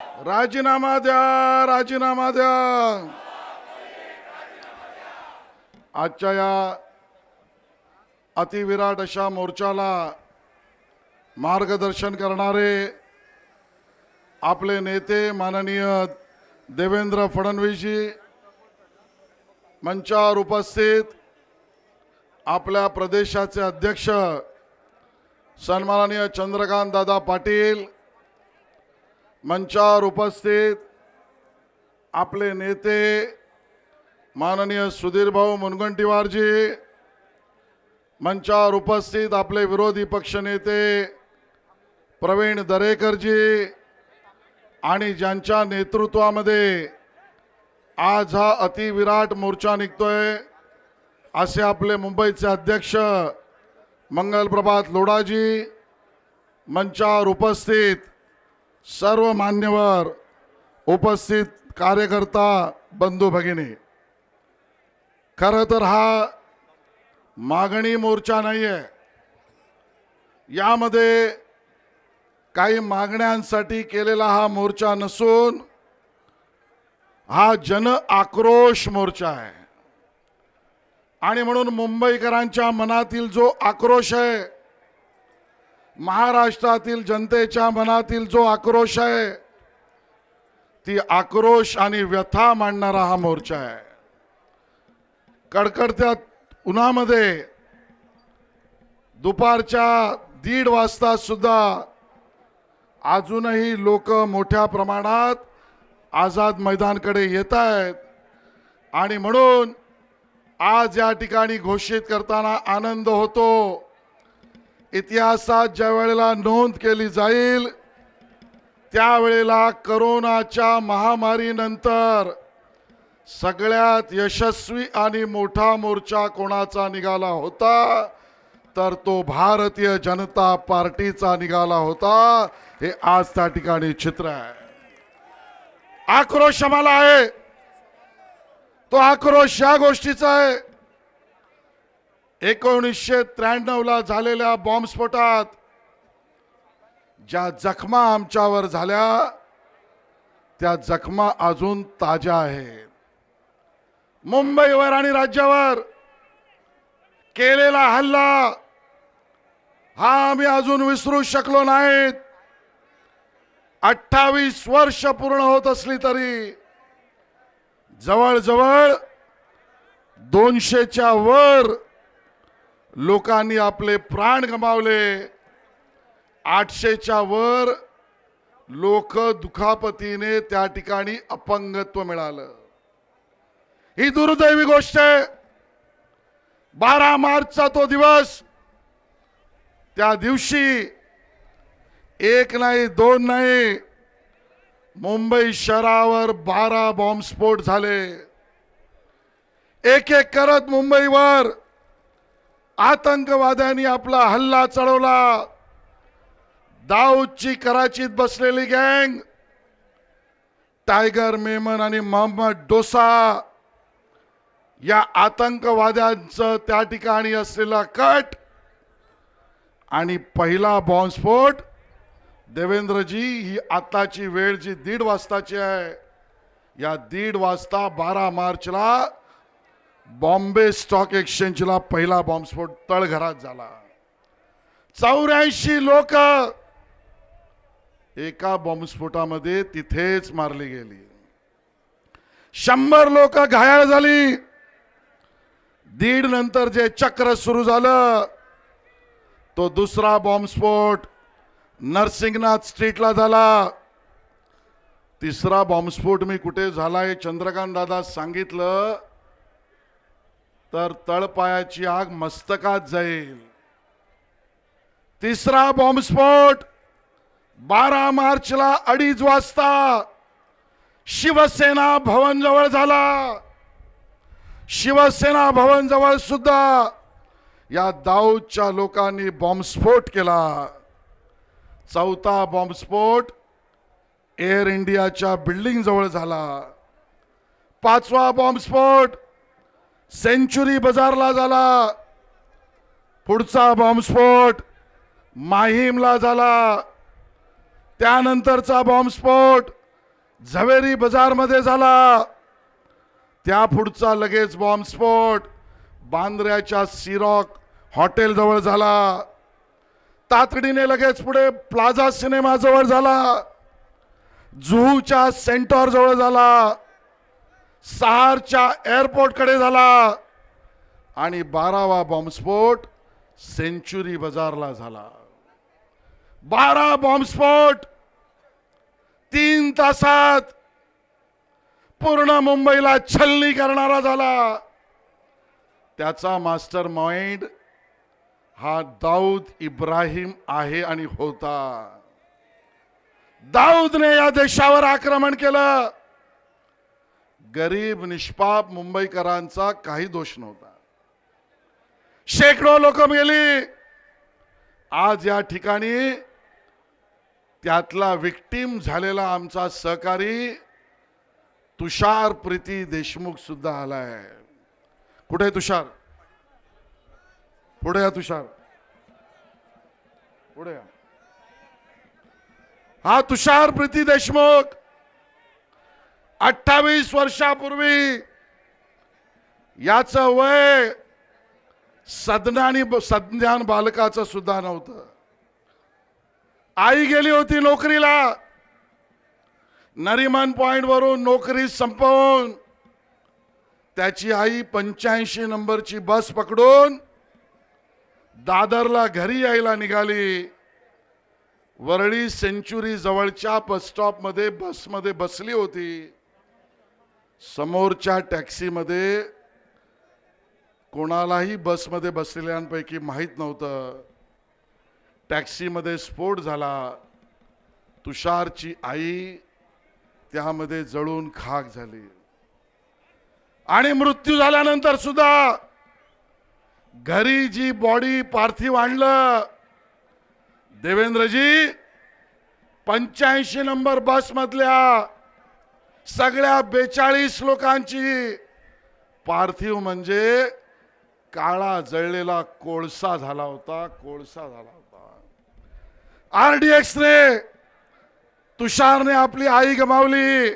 राजीनामा द्या राजीनामा द्या. आजच्या या अतिविराट अशा मोर्चाला मार्गदर्शन करणारे आपले नेते माननीय देवेंद्र फडणवीसजी मंचावर उपस्थित आपल्या प्रदेशाचे अध्यक्ष सन्माननीय चंद्रकांत दादा पाटील मंचावर उपस्थित आपले नेते माननीय सुधीरभाऊ मुनगंटीवारजी मंचावर उपस्थित आपले विरोधी पक्षनेते प्रवीण दरेकरजी आणि ज्यांच्या नेतृत्वामध्ये आज हा अतिविराट मोर्चा निघतोय असे आपले मुंबईचे अध्यक्ष मंगलप्रभात लोडाजी मंचावर उपस्थित सर्व मान्यवर उपस्थित कार्यकर्ता बंधू भगिनी खरं तर हा मागणी मोर्चा नाही आहे यामध्ये काही मागण्यांसाठी केलेला हा मोर्चा नसून हा जन आक्रोश मोर्चा आहे. आणि म्हणून मुंबईकरांच्या मनातील जो आक्रोश आहे महाराष्ट्रातील जनतेच्या मनातील जो आक्रोश आहे ती आक्रोश आणि व्यथा मांडणारा हा मोर्चा आहे. कडकडत्या उन्हामध्ये दुपारच्या दीड वाजता सुद्धा अजूनही लोक मोठ्या प्रमाणात आझाद मैदानकडे येत आहेत आणि म्हणून आज या ठिकाणी घोषित करताना आनंद होतो. इतिहासात ज्या वेळेला नोंद केली जाईल त्यावेळेला करोनाच्या महामारीनंतर सगळ्यात यशस्वी आणि मोठा मोर्चा कोणाचा निघाला होता? तर तो भारतीय जनता पार्टीचा निघाला होता. हे आज त्या ठिकाणी चित्र आहे. आक्रोश आम्हाला आहे. तो आक्रोश या गोष्टीचा आहे. एकोणीसशे त्र्याण्णव ला झालेल्या बॉम्बस्फोटात ज्या जखमा आमच्यावर झाल्या त्या जखमा अजून ताज्या आहेत. मुंबईवर आणि राज्यावर केलेला हल्ला हा आम्ही अजून विसरू शकलो नाहीत. अठ्ठावीस वर्ष पूर्ण होत असली तरी जवळजवळ दोनशेच्या वर लोकांनी आपले प्राण गमावले. आठशेच्या वर लोक दुखापतीने त्या ठिकाणी अपंगत्व मिळालं. ही दुर्दैवी गोष्ट आहे. बारा मार्चचा तो दिवस त्या दिवशी एक नाही दोन नाही मुंबई शहरावर बारा बॉम्बस्फोट झाले. एक एक करत मुंबईवर आतंकवाद्यांनी आपला हल्ला चढवला. दाऊदची कराचीत बसलेली गँग टायगर मेमन आणि मोहम्मद डोसा या आतंकवाद्यांचं त्या ठिकाणी असलेला कट आणि पहिला बॉम्बस्फोट. देवेंद्रजी ही आताची वेळ जी दीड वाजताची आहे या दीड वाजता बारा मार्चला बॉम्बे स्टॉक एक्सचेंजला पहिला बॉम्बस्फोट तळघरात झाला. चौऱ्याऐंशी लोक एका बॉम्बस्फोटामध्ये तिथेच मारली गेली. शंभर लोक घायाळ झाली. दीड नंतर जे चक्र सुरू झालं तो दुसरा बॉम्बस्फोट नरसिंगनाथ स्ट्रीटला झाला. तिसरा बॉम्बस्फोट मी कुठे झाला हे चंद्रकांत दादा सांगितलं तर तळपायाची आग मस्तकात जाईल. तिसरा बॉम्बस्फोट बारा मार्चला अडीच वाजता शिवसेना भवन जवळ झाला. शिवसेना भवन जवळ सुद्धा या दाऊदच्या लोकांनी बॉम्बस्फोट केला. चौथा बॉम्बस्फोट एअर इंडियाच्या बिल्डिंग जवळ झाला. पाचवा बॉम्बस्फोट सेंचुरी बाजारला झाला. पुढचा बॉम्बस्फोट माहीमला झाला. त्यानंतरचा बॉम्बस्फोट झवेरी बाजारमध्ये झाला. त्या पुढचा लगेच बॉम्बस्फोट बांद्र्याच्या सिरॉक हॉटेलजवळ झाला. तातडीने लगेच पुढे प्लाझा सिनेमाजवळ झाला. जुहूच्या सेंटॉरजवळ झाला. सहारच्या एअरपोर्टकडे झाला. आणि बारावा बॉम्बस्फोट सेंचुरी बाजारला झाला. बारा बॉम्बस्फोट तीन तासात पूर्ण मुंबईला छलनी करणारा झाला. त्याचा मास्टर माइंड हा दाऊद इब्राहिम आहे आणि होता. दाऊदने या देशावर आक्रमण केलं. गरीब निष्पाप मुंबईकरांचा काही दोष नव्हता. शेकडो लोक गेली आज या ठिकाणी त्यातला विक्टीम झालेला आमचा सहकारी तुषार प्रीती देशमुख सुद्धा आलाय. कुठे तुषार? पुढे या तुषार. पुढे या. हा तुषार प्रीती देशमुख. अठ्ठावीस वर्षापूर्वी याच वय सदनानी सज्ञान बालकाचं सुद्धा नव्हतं. आई गेली होती नोकरीला. नरीमान पॉइंट वरून नोकरी संपवून त्याची आई पंच्याऐंशी नंबरची बस पकडून दादरला घरी यायला निघाली. वरळी सेंचुरी जवळच्या बस स्टॉपमध्ये बसमध्ये बसली होती. समोरच्या टॅक्सीमध्ये कोणालाही बसमध्ये बसलेल्यांपैकी माहीत नव्हतं. टॅक्सीमध्ये स्फोट झाला. तुषारची आई त्यामध्ये जळून खाक झाली. आणि मृत्यू झाल्यानंतर सुद्धा घरी जी बॉडी पार्थिव आणलं देवेंद्रजी पंच्याऐंशी नंबर बस मधल्या सगळ्या बेचाळीस लोकांची. पार्थिव म्हणजे काळा जळलेला कोळसा झाला होता कोळसा झाला होता. आरडीएक्स ने तुषारने आपली आई गमावली.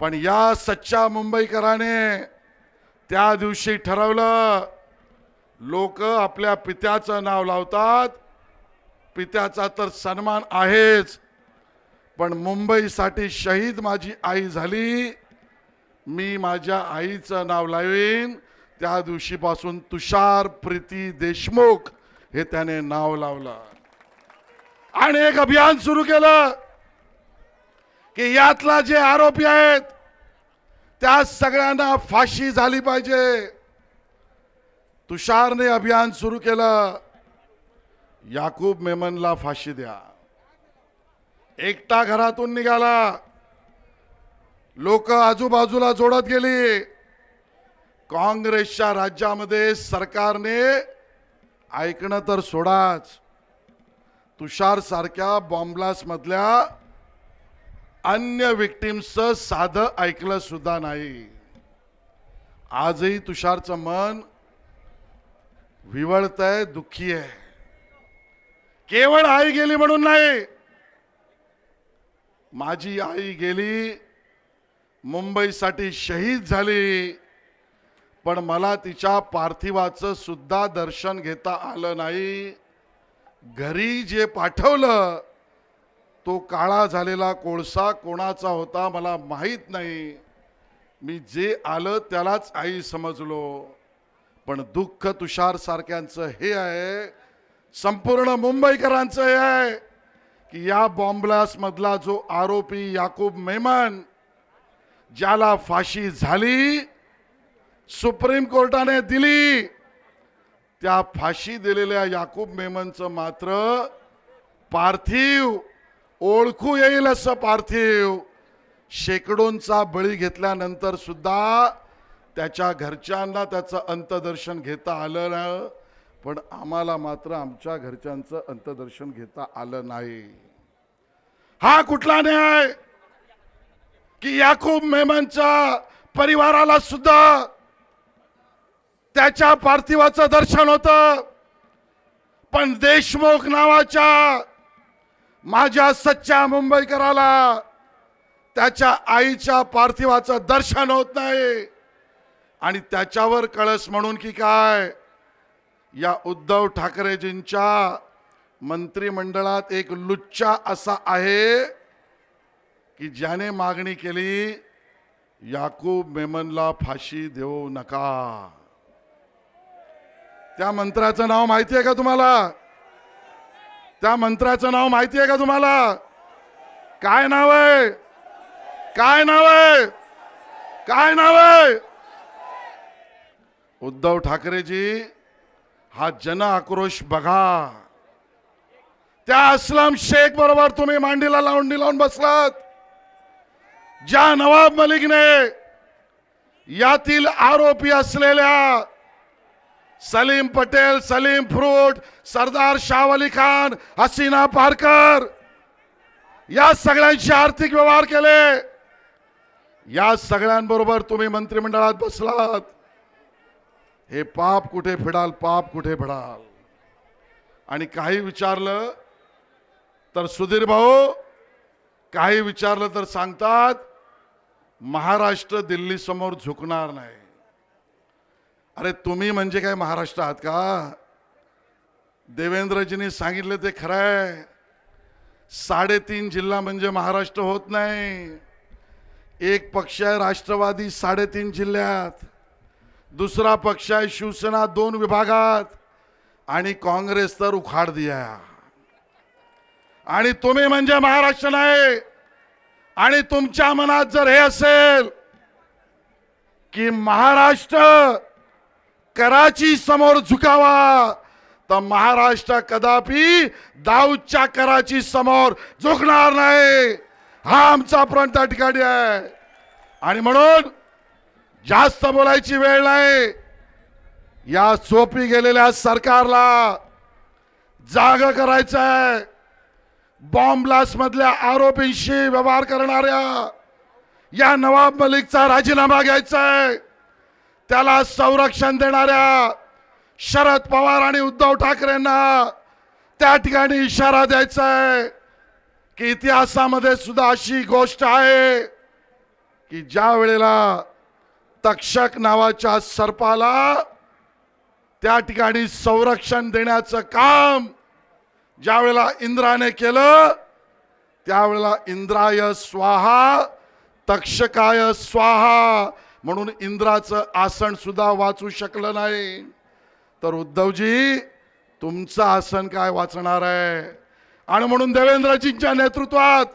पण या सच्चा मुंबईकराने त्या दिवशी ठरवलं लोक आपल्या पित्याचं नाव लावतात. पित्याचा तर सन्मान आहेच. पण मुंबईसाठी शहीद माझी आई झाली. मी माझ्या आईचं नाव लावीन. त्या दिवशीपासून तुषार प्रीती देशमुख हे त्याने नाव लावलं. आणि एक अभियान सुरू केलं की यातला जे आरोपी आहेत त्या सगळ्यांना फाशी झाली पाहिजे. तुषारने अभियान सुरू केलं. याकूब मेमनला फाशी द्या. एकटा घरातून निघाला. लोक आजूबाजूला जोडत गेली. काँग्रेसच्या राज्यामध्ये सरकारने ऐकणं तर सोडाच. तुषार सारख्या बॉम्बलास मधल्या अन्य विक्टिम्सचं साधं ऐकलं सुद्धा नाही. आजही तुषारचं मन विवळत आहे दुःखी आहे. केवळ आई गेली म्हणून नाही माझी आई गेली मुंबईसाठी शहीद झाली पण मला तिच्या पार्थिवाचं सुद्धा दर्शन घेता आलं नाही. घरी जे पाठवलं तो काळा झालेला कोळसा कोणाचा होता मला माहीत नाही. मी जे आलं त्यालाच आई समजलो. पण दुःख तुषार सारख्यांचं हे आहे संपूर्ण मुंबईकरांचं हे आहे. की या बॉम्बलासमधला जो आरोपी याकूब मेमन ज्याला फाशी झाली सुप्रीम कोर्टाने दिली त्या फाशी दिलेल्या याकूब मेमनचं मात्र पार्थिव ओळखू येईल असं पार्थिव शेकडोंचा बळी घेतल्यानंतर सुद्धा त्याच्या घरच्यांना त्याचं अंतदर्शन घेता आलं ना पण आम्हाला मात्र आमच्या घरच्यांचं अंतदर्शन घेता आलं नाही. हा कुठला न्याय? की याकूब मेमनच्या परिवाराला सुद्धा त्याच्या पार्थिवाचं दर्शन होतं? पण देशमुख नावाच्या माझ्या सच्च्या मुंबईकराला त्याच्या आईच्या पार्थिवाचं दर्शन होत नाही. आणि त्याच्यावर कळस म्हणून की काय? या उद्धव ठाकरेजींच्या मंत्रिमंडळात एक लुच्चा असा आहे की ज्याने मागणी केली याकूब मेमनला फाशी देऊ नका. त्या मंत्र्याचं नाव माहिती आहे का तुम्हाला? त्या मंत्र्याचं नाव माहिती आहे का तुम्हाला? काय नाव आहे? काय नाव आहे? काय नाव आहे? उद्धव ठाकरेजी हा जन आक्रोश बघा. त्या असलम शेख बरोबर तुम्ही मांडीला लावून लावून बसलात. ज्या नवाब मलिकने यातील आरोपी असलेल्या सलीम पटेल सलीम फ्रूट सरदार शाह अली खान हसीना पारकर या सगळ्यांशी आर्थिक व्यवहार केले. या सगळ्यांबरोबर तुम्ही मंत्रिमंडळात बसलात. हे पाप कुठे फिडाल पाप कुठे फिडाल आणि काही विचारलं तर सुधीर भाऊ काही विचारलं तर सांगतात महाराष्ट्र दिल्ली समोर झुकणार नाही. अरे तुम्ही म्हणजे काय महाराष्ट्र आहात का? देवेंद्रजींनी सांगितलं ते खरं आहे. साडेतीन जिल्हा म्हणजे महाराष्ट्र होत नाही. एक पक्ष आहे राष्ट्रवादी साडेतीन जिल्ह्यात. दुसरा पक्ष आहे शिवसेना दोन विभागात. आणि काँग्रेस तर उखाड दिया. आणि तुम्ही म्हणजे महाराष्ट्र नाही. आणि तुमच्या मनात जर हे असेल की महाराष्ट्र कराची समोर झुकावा तर महाराष्ट्र कदापि दाऊदच्या कराची समोर झुकणार नाही. हा आमचा प्रण त्या ठिकाणी आहे. आणि म्हणून जास्त बोलायची वेळ नाही. या सोपी गेलेल्या सरकारला जाग करायचं आहे बॉम्ब ब्लास्ट मधल्या आरोपींशी व्यवहार करणाऱ्या या नवाब मलिकचा राजीनामा घ्यायचा आहे त्याला संरक्षण देणाऱ्या शरद पवार आणि उद्धव ठाकरेंना त्या ठिकाणी इशारा द्यायचा आहे की इतिहासामध्ये सुद्धा अशी गोष्ट आहे की ज्या वेळेला तक्षक नावाच्या सर्पाला त्या ठिकाणी संरक्षण देण्याचं काम ज्यावेळेला इंद्राने केलं त्यावेळेला इंद्राय स्वाहा तक्षकाय स्वाहा म्हणून इंद्राचं आसन सुद्धा वाचू शकलं नाही. तर उद्धवजी तुमचं आसन काय वाचणार आहे? आणि म्हणून देवेंद्रजींच्या नेतृत्वात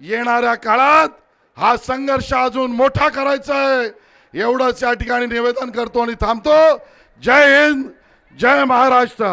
येणाऱ्या काळात हा संघर्ष अजून मोठा करायचा आहे. एवढंच या ठिकाणी निवेदन करतो आणि थांबतो. जय हिंद जय महाराष्ट्र.